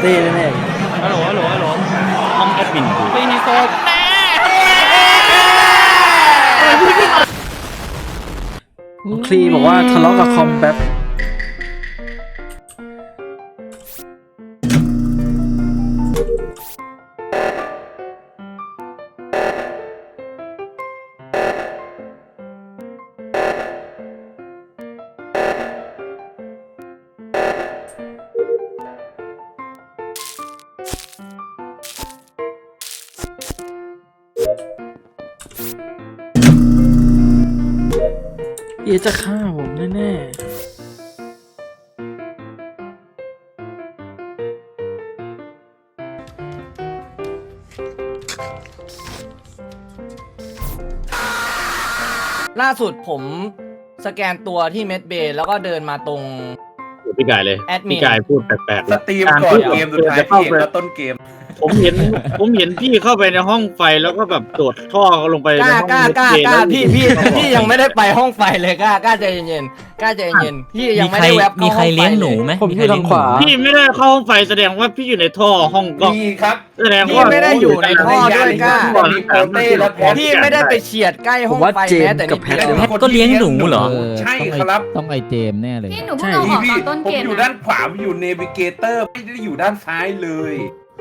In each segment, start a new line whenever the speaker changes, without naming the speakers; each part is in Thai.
เต้แน่
ฮัลโหลฮัลโหลฮัลโหลห้องแอดมินกู
ไม่มีโซน
แน่คลีบอกว่าทะเลาะกับคอมแบบ เอะจะฆ่าผมแน่ๆ
ล่าสุดผมสแกนตัวที่เมดเบย์แล้วก็เดินมาตรง
พี่กายเลย
แอดมิน
พี่กายพูดแปลกๆ
ส
เลย
ตรีมก่อนเกมสุดท้าย
จะเข้า
พี่
ไป
แล้วต้นเกม
ผมเห็น ผมเห็นพี่เข้าไปในห้องไฟแล้วก็แบบโดดท่อลงไป
ก
ใน
ล้า
ห้อง
กล้ากล้า
เย็น
กล้า
แล้ว
พี่พี่พี่ยังไม่ได้ไปห้องไฟเลยกล้ากล้าใจเย็นๆกล้าใจเย็นๆพี่ยัง
มี
ไม่
ใคร
ได้แวบ
มี
เข้า
ใคร
ห้องไฟ
เลี้ยงหนูไหม
ผมอยู่ทางขวา
พี่ไม่ได้เข้าห้องไฟแสดงว่าพี่อยู่ในท่อห้องก็
มีครับ
แสดง
พี่
ว่า
ไม่ได้อยู่ในท่อด้วยกล้า
ก่อนมีโปเต้และแพท
พี่ไม่ได้ไปเฉียดใกล้ห้อง
ผมว่า
ไฟ
เจมส์
แม้แต่
กั
นิ
บ
ด
แพท
เดียว
แพทก็เลี้ยงหนูเหรอ
ใช่ครับ
ต้องไอเจมส์แน่เลย
พี่หนูเพิ่ง
ใช่
เอาออก
พี่
ตอนต้น
ผม
เกม
อยู่
นะ
ด้านขวาผมอยู่เนวิเกเตอร์ไม่ได้อยู่ด้านซ้ายเลย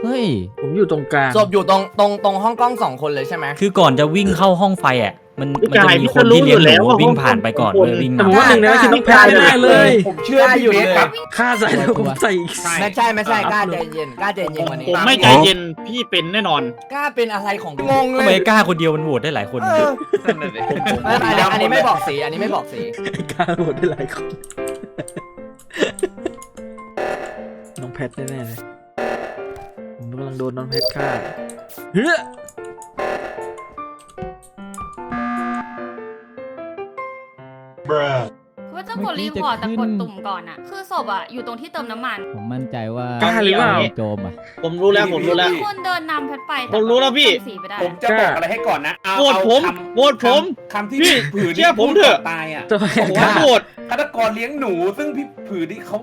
เฮ้ย
ผมอยู่ตรงกลาง
ศพอยู่ตรงตรงตรงห้องกล้องสองคนเลยใช่ไหม
คือก่อนจะวิ่งเข้าห้องไฟอะ มัน
พี่
มันจะ
กาย
มี
พี่
ค
ก็
น
รู้
ที่
อ
เลี้ยง
ยู่
ห
แล้ว
นู
ว่า
วิ่งผ่านไปก่อนเลยวิ่ง
แต่
นำ
ผมว่าหนึ่งนะคือต้องแพ้แน่ๆเลย
ผมเชื่อพี่เบสครับ
ฆ่าใส่แล้วผมใส่อีก
ไม่ใช่ไม่ใช่กล้าใจเย็นกล้าใจเย็นวันนี้
ผมไม่ใจเย็นพี่เป็นแน่นอน
กล้าเป็นอะไรของงงเล
ทำไม
ย
กล้าคนเดียวมันโหวตได้หลายคน
เออไม่ไม่อันนี้ไม่บอกสีอันนี้ไม่บอกสี
กล้าโหดได้หลายคนน้องแพทแน่ๆเลย ผมกำลังโดนน้องแพทฆ่าเฮ้ย
ว่าจะกดรีพอร์ตแต่กดตุ่มก่อนอะคือศพอะอยู่ตรงที่เติมน้ำมัน
ผมมั่นใจว่าก
ล้าหรือเปล่า
โจมอะ
ผมรู้แล้วผมรู้แล้ว
คนเดินนำแพทไปต่
ผมรู้แล้วพี่
จำสีไปได้
ผมจะบอกอะไรให้ก่อนนะเอา
โหวต
เอา
ผม
คำ
โหวตผม
คำที่
พี่
พี่ผืน
เชื่อผมเถอะ
ตายอะ
ตัวแห
ผม
กล้า
โหวต
ฆาตกรเลี้ยงหนู ซึ่งพี่ผืนนี่เขา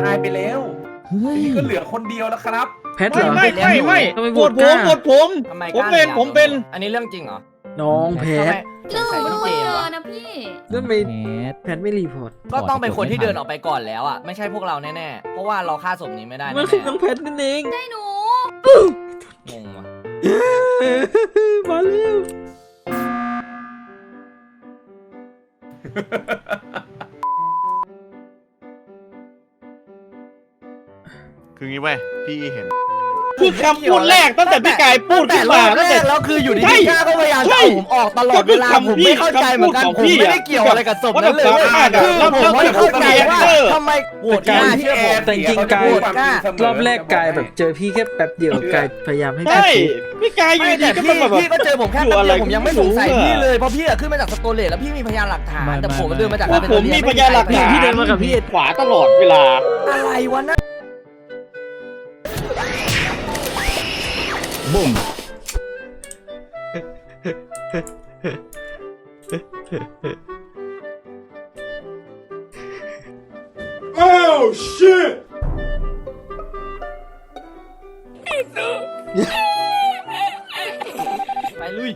ตายไปแล้ว
เฮ้ย
ทีนี้ก็เหลือคนเดียวแล้วครับ
แพทเหร
ไม่
อ
ไม่ไม่ไม่
ทำไม
โห
โห
ว
ว
ต
ต
ผ
กล้า
มโหวตผม
ทำไม
ผม
กล้า
เป็น
อยาก
ผมเป็น
อันนี้เรื่องจริงเหรอ
น้องแพ
ทำไม
ท
หนู
ใส่
รู้
พี่เจ
เย
มส์
อะ
วะ
นะพี่
เรื่องไม่
แมส
แพทไม่รีพอร์ต
ก็ต้องเป็นคนที่เดินออกไปก่อนแล้วอะไม่ใช่พวกเราแน่ๆเพราะว่าเราฆ่าศพนี้ไม่ได้
มัน
แน่
คือน้องแพทนั่นเอง
ได้หนู
ๆงงว่ะ
มาเร็ว
คืองี้เว้ยพี่เห็น
คือคำพูดแรกตั้งแต่พี่กายพูด
แต่
ขึ้น
ร
มา
อบแร
ตั้งแต่
กแล้วคืออยู่ดี
ใช่
ๆกล้าก็พยายาม
ใช่
จะเอาผมออกตลอดเวลา
ก็คือ
ผมไม่เข้าใจเหมือนกัน
คำ
ผม
พูดของพี่
ไม่
อะ
ได้เกี่ยวอะไรกับศพนั้นเลย
ว่า
เว้ย
แต่
คือ
เรา
ผมไม่เข้าใจว่า
เรา
ทำไมโหวตกล้าเชื่อผม
แต่จริงๆกาย
โหวตกล้า
รอบแรกกายแบบเจอพี่แค่แป๊บเดียวกายพยายามให้แพท
ใช่
พูด
พี่กายอยู่
ไม่
ดี
แต่
ก็
พี่
มาแบบ
พี่ก็เจอผมแค่
อยู่
แป๊บ
อะไร
เดียวผมยังไม่สงสัย
ไม่รู้อะ
พี่เลยเพราะพี่อะขึ้นมาจากสโตเลตแล้วพี่มีพยานหลักฐาน
ไม่
แต่ผม
ไม่
เดินมาจาก
พวกผมมีพยานหลักฐาน
พี่เดินมากับพี่
ขวาตลอดเวลา
อะไรวะนะ
บุ้ม
ไปลุย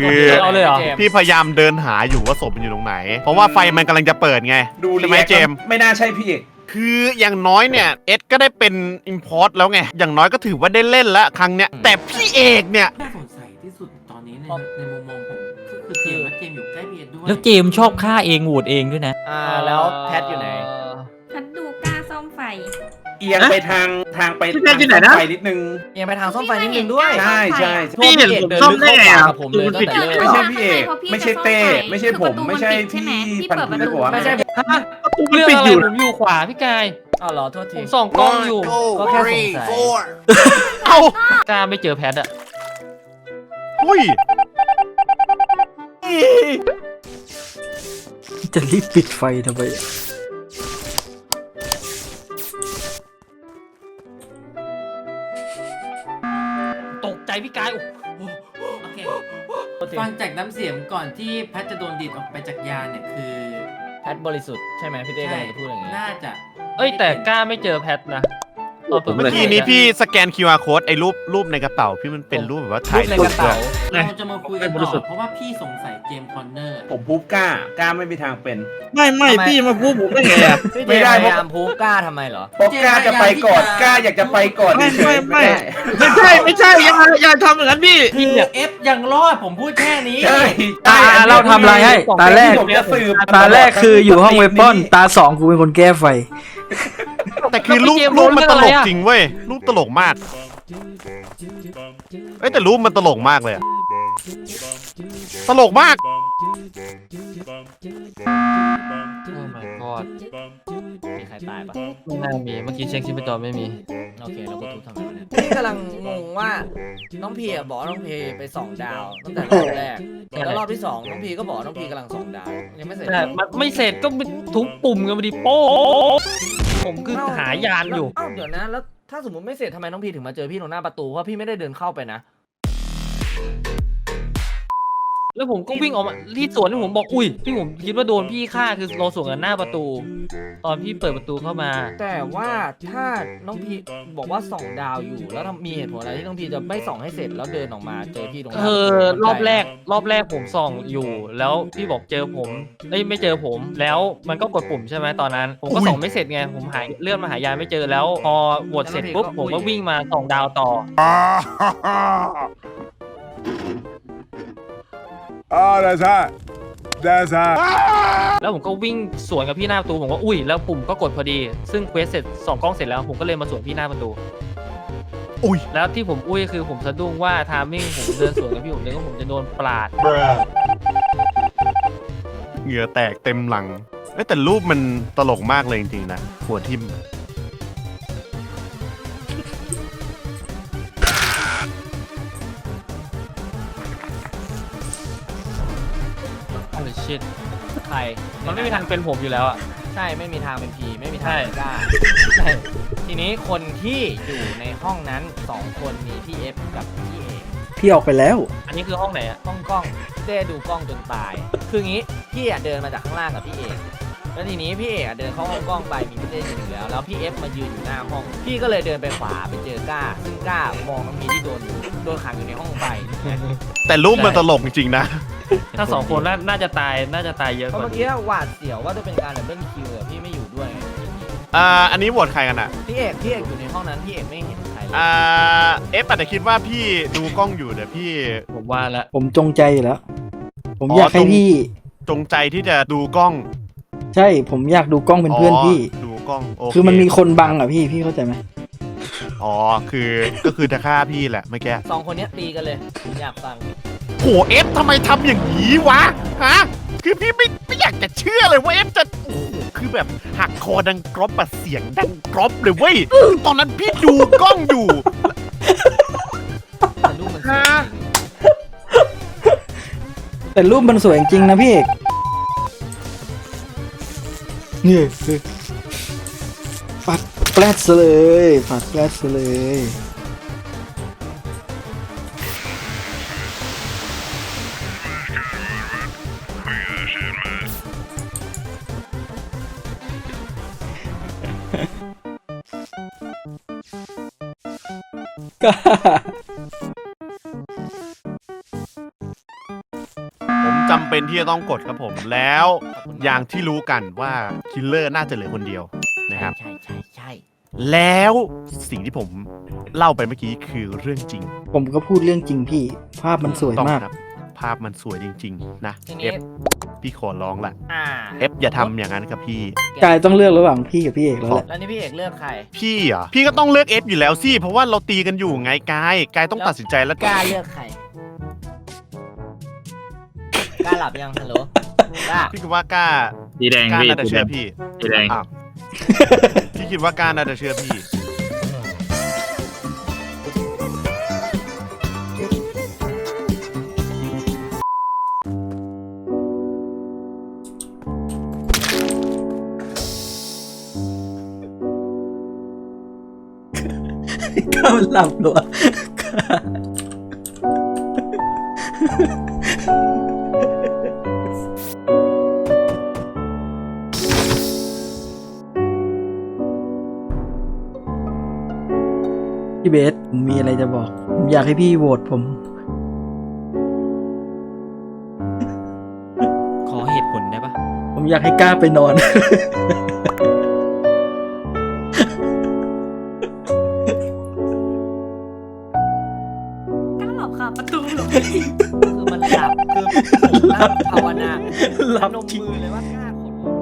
คือ
เอาเลยเหรอ
พี่พยายามเดินหาอยู่ว่าศพมันอยู่ตรงไหน เพราะว่าไฟมันกำลังจะเปิดไง
ดู
ใช่ไหมเจมส์
ไม่น่าใช่พี่เอก
คืออย่างน้อยเนี่ยเอ็ดก็ได้เป็นอิมพอร์ตแล้วไง อย่างน้อยก็ถือว่าได้เล่นแล้วครั้งเนี้ย แต่พี่เอกเนี่ย
น่าสงสัยที่สุดตอนนี้ในในมุมมองผมก็คือเจมส์และเจมส์อยู่ใกล้เบียดด้วย
แล้วเจมส์ชอบฆ่าเองโหวตเองด้วยนะ
อ่า แล้วแพทอยู่ไหน
แพทดูกล้าซ่อมไฟ
เอียงไปทางทางไป
พี่แพทย์อยู่ไหนนะ
ไปนิดนึง
เอียงไปทางซ่อมไฟนิดนึงด้วย
ใช่ใช่
พี่เห็นผมซ่อมได้ไงอะ
ผมเลยตั้งแต่เริ่ม
ไม่ใช่พี่เอกไม่ใช่เต้ไม่ใช่ผมไม่ใช่พี่พันธุ์หรือเปล่า
ไม่ใช่
ประตูมัน
เรื่อง
ปิด
อะไร
อยู่
ผมอยู่ขวาพี่กายอ๋อเหรอโทษที
ผมส่องกล้องอยู่
ก็แค่สงสัย
เอ้าก
ล้าไม่เจอแพทอะ
อุ้ย
จะรีบปิดไฟทำไม
ต เคฟังจากน้ำเสียงก่อนที่แพทจะโดนดีดออกไปจากยานเนี่ยคือพ
พทบริสุทธิ์ใช่ไหมพี่เต้กำลังจะพูดอย่างนี้
น่าจะ
เอ้ยแต่กล้าไม่เจอแพทนะตอน เปิด
เมื่อกี้นี้พี่สแกน QR code ไอ้รูปรูปในกระเป๋าพี่มันเป็นรูปแบบว่า
รู
ถ่าย
ปในกระเป๋า
เราจะมาคุยกันต่อเพราะว่าพี่สงสัยเจมส์คอนเนอร์
ผมพูดกล้ากล้าไม่มีทางเป็น
ไม่ไม่
ทำไม
พี่มาพูดผมไม่ไงอะ
พี่
ไม่
เต้
ได้
พ
เพราะ
ยายามพูกล้าทำไมเหรอ
เพราะกล้าจะไปก่อนกล้าอยากจะไปก่อน
ไม่
เฉยๆ
ไม่
ไม่
ไม่
ได้
ไม่ใช่ไม่ใช่อย่าอย่าทำอย่างนั้นพี่
คือเอฟยังรอดผมพูดแค่นี้
ใช่
ตาเราทำอะไรให้ ตาแรก
ผมจะสืบ
ตาแรกคืออยู่ห้องเวปอน ตาสองกูเป็นคนแก้ไฟ
แต่คือรูปรูปมันตลกจริงเว้ยรูปตลกมากเอ้ยแต่รูปมันตลกมากเลยอะตลกมาก
โอ้ my god
มีใครตายปะ
ไม่น่ามี เมื่อกี้เช็คชีพจรไม่มี
โอเคเราก็ทุบทำไมวะเนี่ยพี่กำลังงงว่าน้องพีอะบอกว่าน้องพีไปส่องดาวตั้งแต่รอบแรกแล้วรอบที่สองน้องพีก็บอกว่าน้องพีกำลังส่องดาวยังไม่เสร็จ
แต่มันไม่เสร็จก็ทุบปุ่มกันพอดีโป๊ะ ผมคือหายานอยู่
เอ้าเดี๋ยวนะ แล้วถ้าสมมติไม่เสร็จทำไมน้องพีถึงมาเจอพี่ตรงหน้าประตู เพราะพี่ไม่ได้เดินเข้าไปนะ
แล้วผมก็วิ่งออกมาที่สวนที่ผมบอกอุ้ยที่ผมคิดว่าโดนพี่ฆ่าคือเราสวนกันหน้าประตู ตอนพี่เปิดประตูเข้ามา
แต่ว่าถ้าน้องพีบอกว่าส่องดาวอยู่ แล้วทำมีเหตุผลอะไรที่น้องพีจะไม่ส่องให้เสร็จแล้วเดินออกมาเจอพี่ตรงหน้า
เออ
มัน
รอบแรก
ไล
รอบแรกผมส่องอยู่ แล้วพี่บอกเจอผมเอ้ยไม่เจอผม แล้วมันก็กดปุ่มใช่ไหมตอนนั้น ผมก็ส่องไม่เสร็จไงผมหายเลื่อนมาหายายไม่เจอแล้ว พอโหวตเสร็จปุ๊บผมก็วิ่งมาส่องดาวต่อ
Oh, that's hot. That's hot.
แล้วผมก็วิ่งสวนกับพี่หน้าประตูผมก็อุ้ยแล้วปุ่มก็กดพอดี ซึ่งเควสเสร็จสองกล้องเสร็จแล้วผมก็เลยมาสวนพี่หน้าประตู
อุ้ย
แล้วที่ผมอุ้ยคือผมสะดุ้งว่าทามมิ่งผมเดินสวนกับพี่ผมเลยก็ผมจะโดนปราด
เหงื่อแตกเต็มหลังเอ้ยแต่รูปมันตลกมากเลยจริงๆนะหัวทิ่ม
ชิต
ใคร
มันไม่มีทางเป็นผมอยู่แล้วอะ
ใช่ไม่มีทางเป็นพีไม่มีทาง
ใช่
เป็นกล้าใช่ทีนี้คนที่อยู่ในห้องนั้นสองคนมีพี่เอฟกับพี่เอก
พี่ออกไปแล้ว
อันนี้คือห้องไหนอะ
กล้องกล้องเต้ดูกล้องจนตาย คืองี้พี่อะเดินมาจากข้างล่างกับพี่เอก แล้วทีนี้พี่เอกอะเดินเข้าห้องกล้องไปมีพี่เต้ยืนอยู่แล้ว แล้วพี่เอฟมายืนอยู่หน้าห้อง พี่ก็เลยเดินไปขวาไปเจอก้าซึ่งก้ามองน้องมีที่โดนโดนขังอยู่ในห้องไป
แต่รูปมันตลกจริงๆนะ
ถ้าสองคนน่าน่าจะตายน่าจะตายเยอะ
เพ
ก
ราะ
ว่า
เมื่อกี้หวาดเสียวว่าจะเป็นการดับเบิลคิวอะพี่ไม่อยู่ด้วยไง
อ่า อันนี้โหวตใครกันอะ
พี่เอกพี่เอกอยู่ในห้องนั้นพี่เอกไม่เห็นใครเลย
อ่า เอฟอาจจะคิดว่าพี่ดูกล้องอยู่เดี๋ยวพี่
ผมว่าละ
ผมจงใจอยู่แล้ว ผม
อ๋อ
อยากให้
จง
พี่
จงใจที่จะดูกล้อง
ใช่ผมอยากดูกล้องเป็นเพื่อนพี่
ดูกล้องโอเค
คือมันมีคนบังอะพี่พี่เข้าใจไหม
อ๋อคือก็คือจะฆ่าพี่แหละเมื่อกี้
สองคนเนี้ยตีกันเลยผมอยากฟัง
โหเอฟทำไมทำอย่างนี้วะฮะคือพี่ไม่ไม่อยากจะเชื่อเลยว่าเอฟจะโอ้โหคือแบบหักคอดังกรอบแบบเสียงดังกรอบเลยเว้ยตอนนั้นพี่ดูกล้องอยู่
แต่ลูกมันสวยจริง
แต่รูปมันสวยจริงๆนะพี่เอก เนี่ยปัดแปลดซะเลยปัดแปลดซะเลยก็
ที่จะต้องกดครับผม แล้วอย่างที่รู้กันว่าคิลเลอร์น่าจะเหลือคนเดียวนะครับ
ใช่ใช่ใช่
แล้วสิ่งที่ผมเล่าไปเมื่อกี้คือเรื่องจริง
ผมก็พูดเรื่องจริงพี่ ภาพมันสวย
ต้อง
มาก
ครับ ภาพมันสวยจริง ๆ นะ
ที
เอ
นี้
ฟพี่ขอร้องละ
อ่า
เอฟอย่าทำอย่างนั้นครับพี่
กายต้องเลือกระหว่างพี่กับพี่เอกแล้วแหละ
แล้วนี่พี่เอกเลือกใคร
พี่เหรอะพี่ก็ต้องเลือกเอฟอยู่แล้วสิเพราะว่าเราตีกันอยู่ไงกายกายต้องตัดสินใจแล้ว
กล้าเลือกใคร กล้าหลับยังฮัลโหลกล้า
พี่คิดว่ากล้า
สีแดง
กล้า
พี่
น่าจะ
สีแด
เชื่องพี่
สีแดง
อ้าวพี่คิดว่ากล้าน่าจะเชื่อพี่
ก้ามันหลับหรอ พี่เบสผมมีอะไรจะบอก ผมอยากให้พี่โหวตผม
ขอเหตุผลได้ปะ
ผมอยากให้กล้าไปนอน
กล้าหลับค่ะประตูเหรอ
คือมันหลับ คือผมนั่งภาวนา
หลับ
นม
จริง
มือเลยว่ากล้าขนลุก